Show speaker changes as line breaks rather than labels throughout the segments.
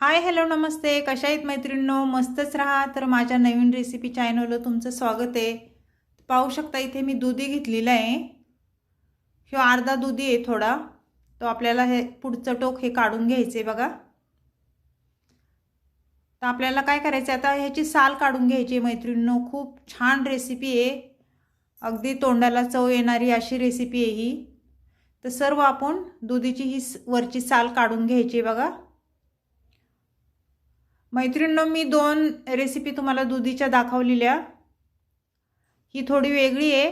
Hi hello नमस्ते. कशा आहेत मैत्रिणींनो? मस्तच राहा. तर माझ्या नवीन रेसिपी चॅनलला तुमचं स्वागत आहे. पाहू शकता इथे मी दुधी घेतलेला आहे. ह्यो अर्धा दुधी आहे थोडा. तो आपल्याला हे पुढचं टोक हे काढून घ्यायचं आहे बघा. तर आपल्याला काय करायचं आता ह्याची साल काढून घ्यायची आहे मैत्रिणींनो. खूप छान रेसिपी आहे. अगदी तोंडाला चव येणारी अशी रेसिपी आहे ही. तर सर्व आपण दुधीची ही वरची साल काढून घ्यायची आहे बघा. मैत्रिणींनो मी दोन रेसिपी तुम्हाला दुधीच्या दाखवलेल्या. ही थोडी वेगळी आहे.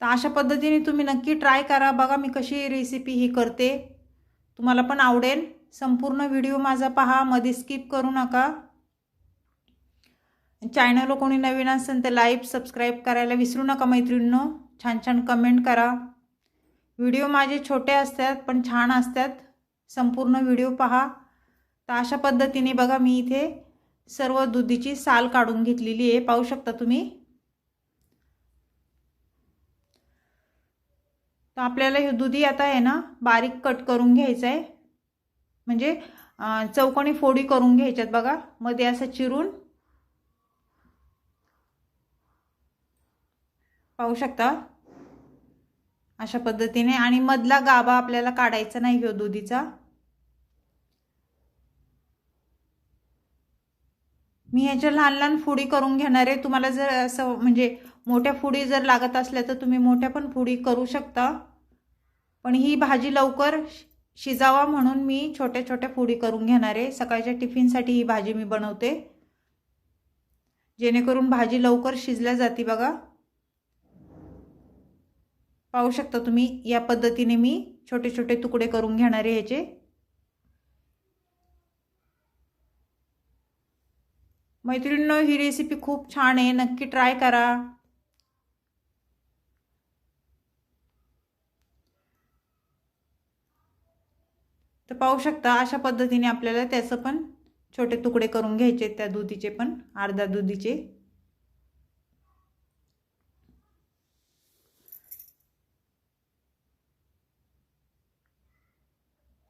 तर अशा पद्धतीने तुम्ही नक्की ट्राय करा. बघा मी कशी रेसिपी ही करते. तुम्हाला पण आवडेल. संपूर्ण व्हिडिओ माझा पहा. मध्ये स्किप करू नका. चॅनल कोणी नवीन असेल तर लाईक सबस्क्राईब करायला विसरू नका मैत्रिणींनो. छान छान कमेंट करा. व्हिडिओ माझे छोटे असतात पण छान असतात. संपूर्ण व्हिडिओ पहा. तर अशा पद्धतीने बघा मी इथे सर्व दुधीची साल काढून घेतलेली आहे. पाहू शकता तुम्ही? तर आपल्याला हे दुधी आता आहे ना बारीक कट करून घ्यायचं आहे. म्हणजे चौकोनी फोडी करून घ्यायच्यात बघा. मध्ये असं चिरून. पाहू शकता? अशा पद्धतीने. आणि मधला गाभा आपल्याला काढायचा नाही हो दुधीचा. मी ह्याच्या लहान लहान फुडी करून घेणार आहे. तुम्हाला जर असं म्हणजे मोठ्या फुडी जर लागत असल्या तर तुम्ही मोठ्या पण फुडी करू शकता. पण ही भाजी लवकर शिजावा म्हणून मी छोट्या छोट्या फुडी करून घेणार आहे. सकाळच्या टिफिनसाठी ही भाजी मी बनवते. जेणेकरून भाजी लवकर शिजल्या जाते बघा. पाहू शकता तुम्ही या पद्धतीने मी छोटे छोटे तुकडे करून घेणार आहे ह्याचे. मैत्रिणींनो ही रेसिपी खूप छान आहे. नक्की ट्राय करा. तर पाहू शकता अशा पद्धतीने आपल्याला त्याचं पण छोटे तुकडे करून घ्यायचे त्या दुधीचे पण अर्धा दुधीचे.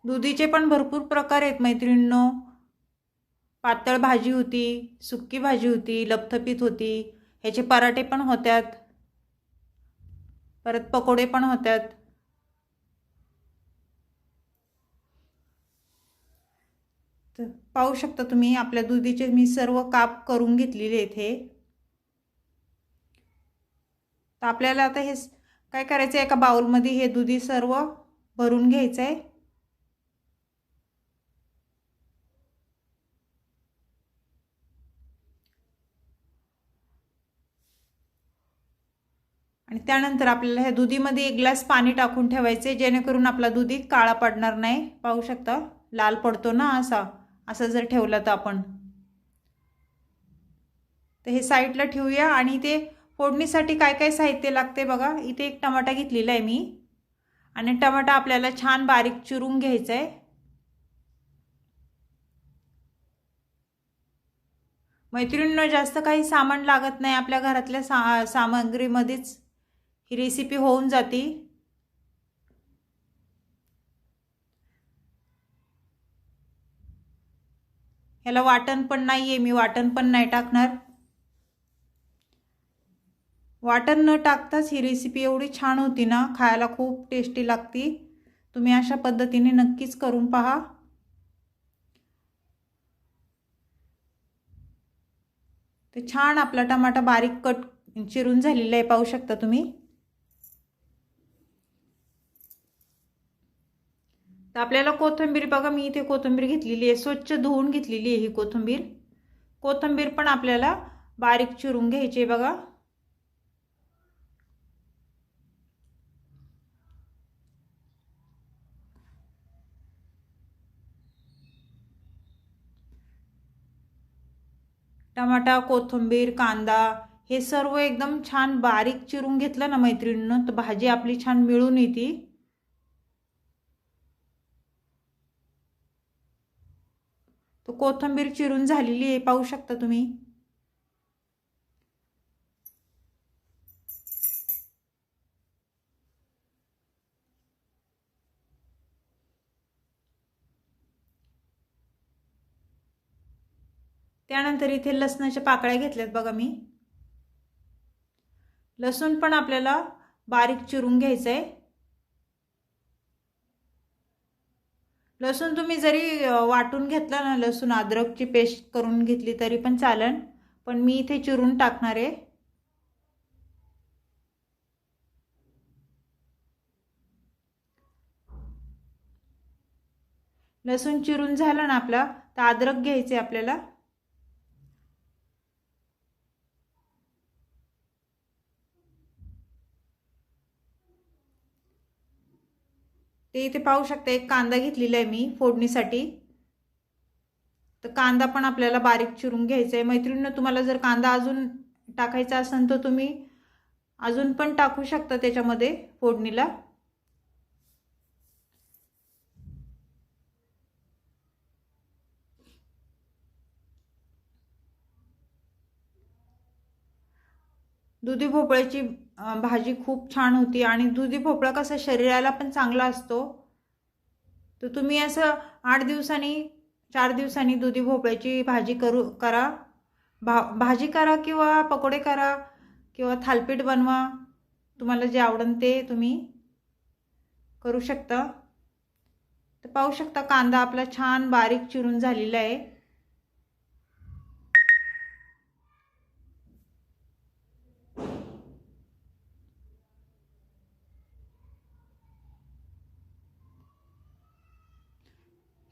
दुधीचे पण भरपूर प्रकार आहेत मैत्रिणींनो. पातळ भाजी होती सुक्की भाजी होती लपथपीत होती. ह्याचे पराठे पण होत्यात. परत पकोडे पण होत्यात. तर पाहू शकता तुम्ही आपल्या दुधीचे मी सर्व काप करून घेतलेले इथे तर आपल्याला आता हे काय करायचं आहे एका बाउलमध्ये हे दुधी सर्व भरून घ्यायचं आहे आणि त्यानंतर आपल्याला ह्या दुधीमध्ये एक ग्लास पाणी टाकून ठेवायचे जेणेकरून आपला दुधी काळा पडणार नाही. पाहू शकता लाल पडतो ना असा. असं जर ठेवलं तर आपण. तर हे साईडला ठेवूया आणि ते फोडणीसाठी काय काय साहित्य लागते बघा. इथे एक टमाटा घेतलेला आहे मी. आणि टमाटा आपल्याला छान बारीक चिरून घ्यायचा आहे मैत्रिणींना जास्त काही सामान लागत नाही आपल्या घरातल्या सा सामग्रीमध्येच. ही रेसिपी होऊन जाते. ह्याला वाटण पण नाही आहे मी वाटण पण नाही टाकणार. वाटण न टाकताच ही रेसिपी एवढी छान होती ना खायला खूप टेस्टी लागती. तुम्ही अशा पद्धतीने नक्कीच करून पहा. ते छान आपला टमाटा बारीक कट चिरून झालेला आहे पाहू शकता तुम्ही. तर आपल्याला कोथिंबीर बघा मी इथे कोथिंबीर घेतलेली आहे. स्वच्छ धुवून घेतलेली आहे ही कोथिंबीर. कोथिंबीर पण आपल्याला बारीक चिरून घ्यायची आहे बघा. टमाटा कोथिंबीर कांदा हे सर्व एकदम छान बारीक चिरून घेतलं ना मैत्रिणीनं तर भाजी आपली छान मिळून येते तो कोथंबीर चिरून झालेली आहे पाहू शकता तुम्ही. त्यानंतर इथे लसणाच्या पाकळ्या घेतल्यात बघा मी. लसूण पण आपल्याला बारीक चिरून घ्यायचं आहे लसूण तुम्ही जरी वाटून घेतला ना लसूण अद्रकची पेस्ट करून घेतली तरी पण चालेल पण मी इथे चिरून टाकणार आहे. लसूण चिरून झालं ना आपला तर अद्रक घ्यायचे आपल्याला. ते इथे पाहू शकता एक कांदा घेतलेला आहे मी फोडणीसाठी. तर कांदा पण आपल्याला बारीक चिरून घ्यायचा आहे. मैत्रिणीनं तुम्हाला जर कांदा अजून टाकायचा असेल तर तुम्ही अजून पण टाकू शकता त्याच्यामध्ये फोडणीला. दुधी भोपळ्याची भाजी खूप छान होती आणि दुधी भोपळा कसा शरीराला पण चांगला असतो. तर तुम्ही असं आठ दिवसांनी चार दिवसांनी दुधी भोपळ्याची भाजी करू करा. भा भाजी करा किंवा पकोडे करा किंवा थालपीठ बनवा. तुम्हाला जे आवडेल ते तुम्ही करू शकता. तर पाहू शकता कांदा आपला छान बारीक चिरून झालेला आहे.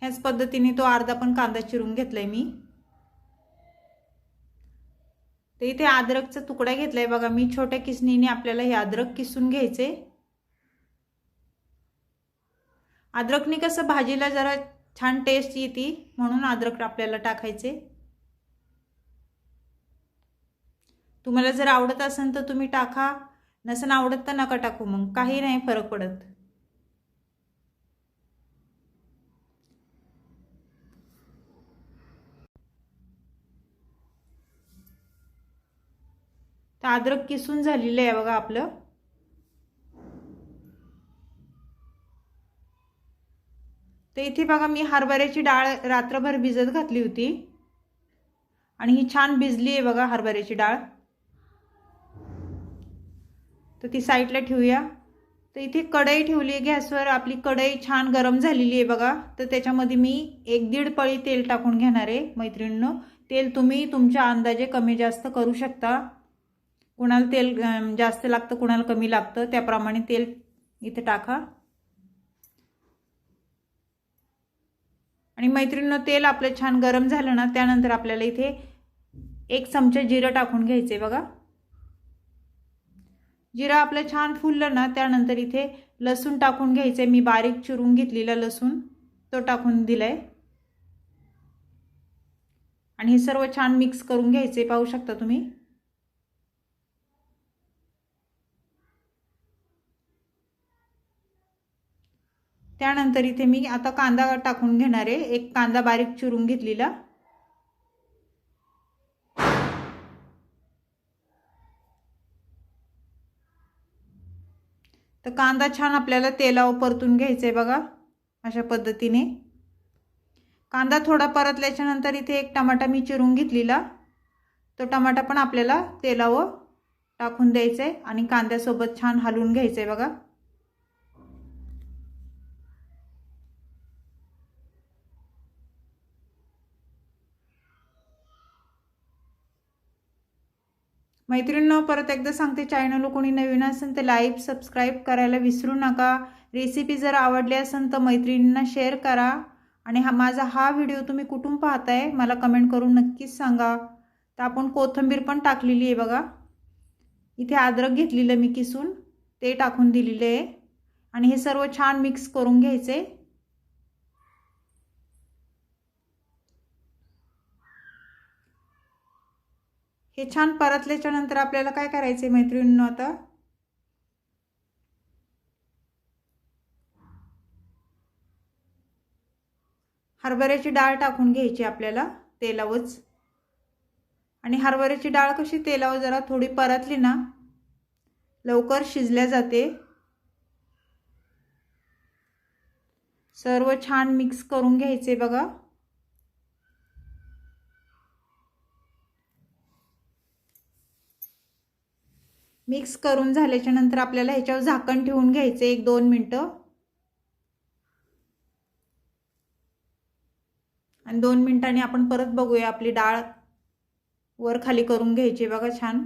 ह्याच पद्धतीने तो अर्धा पण कांदा चिरून घेतलाय मी. ते इथे अद्रकचा तुकडा घेतलाय बघा मी छोट्या किसणीने आपल्याला हे अद्रक किसून घ्यायचे. अद्रकने कसं भाजीला जरा छान टेस्ट येते म्हणून अद्रक आपल्याला टाकायचे. तुम्हाला जर आवडत असेल तर तुम्ही टाका नसेल आवडत तर नका टाकू मग काही नाही फरक पडत. तर अद्रक किसून झालेलं आहे बघा आपलं. तर इथे बघा मी हरभऱ्याची डाळ रात्रभर भिजत घातली होती. आणि ही छान भिजली आहे बघा हरभऱ्याची डाळ. तर ती साईडला ठेवूया. तर इथे कढई ठेवली आहे गॅसवर. आपली कढई छान गरम झालेली आहे बघा. तर त्याच्यामध्ये मी एक दीड पळी तेल टाकून घेणार आहे मैत्रिणीनं. तेल तुम्ही तुमच्या अंदाजे कमी जास्त करू शकता. कुणाला तेल जास्त लागतं कुणाला कमी लागतं त्याप्रमाणे तेल इथे टाका. आणि मैत्रिणीनं तेल आपलं छान गरम झालं ना त्यानंतर आपल्याला इथे एक चमचा जिरं टाकून घ्यायचे बघा. जिरं आपलं छान फुललं ना त्यानंतर इथे लसूण टाकून घ्यायचं मी बारीक चिरून घेतलेला लसूण तो टाकून दिलाय. आणि हे सर्व छान मिक्स करून घ्यायचे पाहू शकता तुम्ही. त्यानंतर इथे मी आता कांदा टाकून घेणार आहे. एक कांदा बारीक चिरून घेतलेला. तर कांदा छान आपल्याला तेलावर परतून घ्यायचा आहे बघा अशा पद्धतीने. कांदा थोडा परतल्याच्या नंतर इथे एक टमाटा मी चिरून घेतलेला. तो टमाटा पण आपल्याला तेलावर टाकून द्यायचा आहे आणि कांद्यासोबत छान हलवून घ्यायचं आहे बघा. मैत्रिणींना परत एकदा सांगते चॅनल कोणी नवीन असेल तर लाईक सबस्क्राईब करायला विसरू नका. रेसिपी जर आवडली असेल तर मैत्रिणींना शेअर करा. आणि हा माझा हा व्हिडिओ तुम्ही कुठून पाहताय मला कमेंट करून नक्कीच सांगा. तर आपण कोथिंबीर पण टाकलेली आहे बघा. इथे अद्रक घेतलेलं मी किसून ते टाकून दिलेले आहे. आणि हे सर्व छान मिक्स करून घ्यायचे. हे छान परतल्याच्या नंतर आपल्याला काय करायचं आहे मैत्रिणींनो आता? हरभऱ्याची डाळ टाकून घ्यायची आपल्याला तेलावच आणि हरभऱ्याची डाळ कशी तेलावर जरा थोडी परतली ना लवकर शिजल्या जाते. सर्व छान मिक्स करून घ्यायचे बघा. मिक्स करून झाल्याच्यानंतर आपल्याला ह्याच्यावर झाकण ठेवून घ्यायचं एक दोन मिनटं. आणि दोन मिनिटांनी आपण परत बघूया आपली डाळ वर खाली करून घ्यायची बघा छान.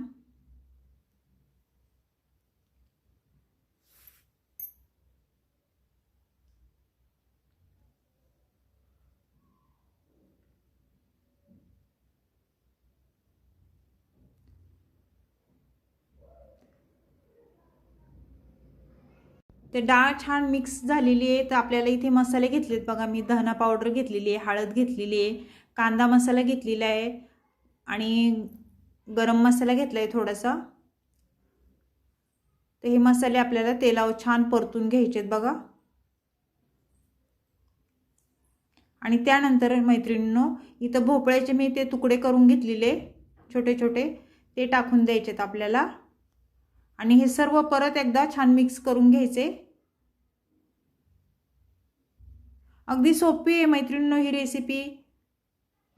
ते डाळ छान मिक्स झालेली आहे तर आपल्याला इथे मसाले घेतलेत बघा. मी धना पावडर घेतलेली आहे हळद घेतलेली आहे कांदा मसाला घेतलेला आहे आणि गरम मसाला घेतला आहे थोडासा. तर हे मसाले आपल्याला तेलावर छान परतून घ्यायचे आहेत बघा. आणि त्यानंतर मैत्रिणींनो इथं भोपळ्याचे मी ते तुकडे करून घेतलेले छोटे छोटे ते टाकून द्यायचेत आपल्याला. आणि हे सर्व परत एकदा छान मिक्स करून घ्यायचे. अगदी सोपी आहे मैत्रिणींनो ही रेसिपी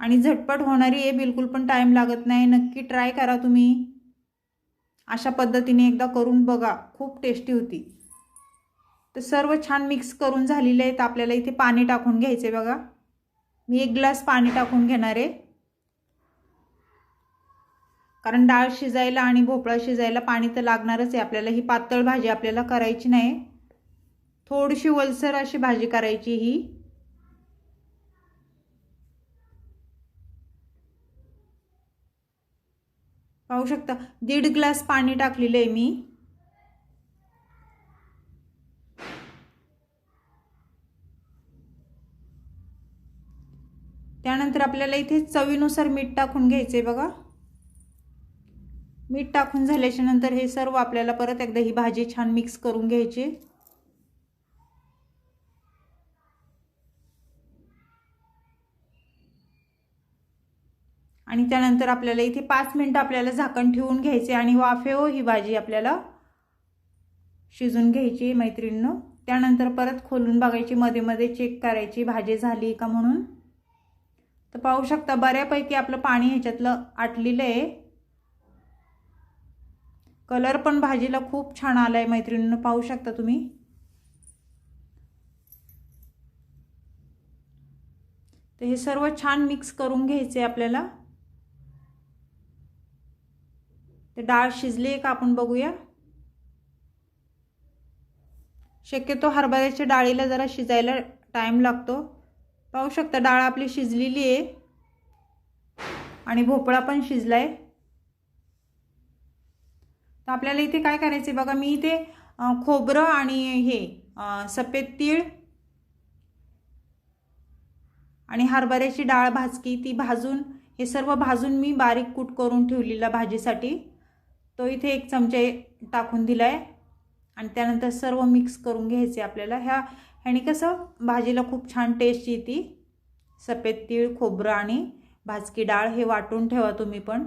आणि झटपट होणारी आहे बिलकुल पण टाईम लागत नाही. नक्की ट्राय करा तुम्ही. अशा पद्धतीने एकदा करून बघा. खूप टेस्टी होती. तर सर्व छान मिक्स करून झालेले आहेत. आपल्याला इथे पाणी टाकून घ्यायचे बघा. मी एक ग्लास पाणी टाकून घेणार आहे. कारण डाळ शिजायला आणि भोपळा शिजायला पाणी तर लागणारच आहे. आपल्याला ही पातळ भाजी आपल्याला करायची नाही. थोडीशी वलसर अशी भाजी करायची ही. पाहू शकता दीड ग्लास पाणी टाकलेलं आहे मी. त्यानंतर आपल्याला इथे चवीनुसार मीठ टाकून घ्यायचं आहे बघा. मीठ टाकून झाल्याच्यानंतर हे सर्व आपल्याला परत एकदा ही भाजी छान मिक्स करून घ्यायची. आणि त्यानंतर आपल्याला इथे पाच मिनटं आपल्याला झाकण ठेवून घ्यायचे आणि वाफेव ही भाजी आपल्याला शिजून घ्यायची मैत्रिणीनं. त्यानंतर परत खोलून बघायची मध्ये मध्ये चेक करायची भाजी झाली का म्हणून. तर पाहू शकता बऱ्यापैकी आपलं पाणी ह्याच्यातलं आटलेलं आहे. कलर पण भाजीला खूप छान आला आहे मैत्रिणीनं. पाहू शकता तुम्ही. तर हे सर्व छान मिक्स करून घ्यायचे आपल्याला. ते डाळ शिजली का आपण बघूया. शक्यतो हरभऱ्याच्या डाळीला जरा शिजायला टाईम लागतो. पाहू शकता डाळ आपली शिजलेली आहे. आणि भोपळा पण शिजला आहे तर आपल्याला इथे काय करायचं बघा मी इथे खोबरं आणि हे सफेद तीळ आणि हरभऱ्याची डाळ भाजकी ती भाजून हे सर्व भाजून मी बारीक कूट करून ठेवलेला भाजीसाठी. तो इथे एक चमचे टाकून दिला आहे आणि त्यानंतर सर्व मिक्स करून घ्यायचे आपल्याला. ह्या ह्याने कसं भाजीला खूप छान टेस्ट येते. सफेद तीळ खोबरं आणि भाजकी डाळ हे वाटून ठेवा तुम्ही पण.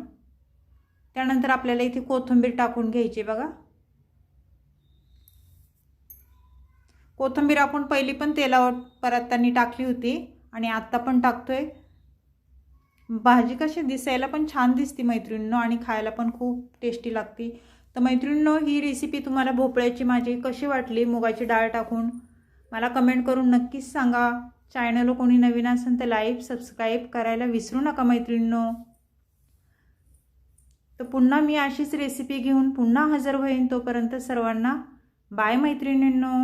त्यानंतर आपल्याला इथे कोथिंबीर टाकून घ्यायची बघा. कोथिंबीर आपण पहिली पण तेलावर परतताना टाकली होती आणि आत्ता पण टाकतोय. भाजी कशी दिसायला पण छान दिसते मैत्रिणींनो आणि खायला पण खूप टेस्टी लागते. तर मैत्रिणींनो ही रेसिपी तुम्हाला भोपळ्याची माझी कशी वाटली मुगाची डाळ टाकून मला कमेंट करून नक्कीच सांगा. चॅनल कोणी नवीन असेल तर लाईक सबस्क्राईब करायला विसरू नका मैत्रिणींनो. तर पुन्हा मी अशीच रेसिपी घेऊन पुन्हा हजर होईन तोपर्यंत सर्वांना बाय मैत्रिणींनो.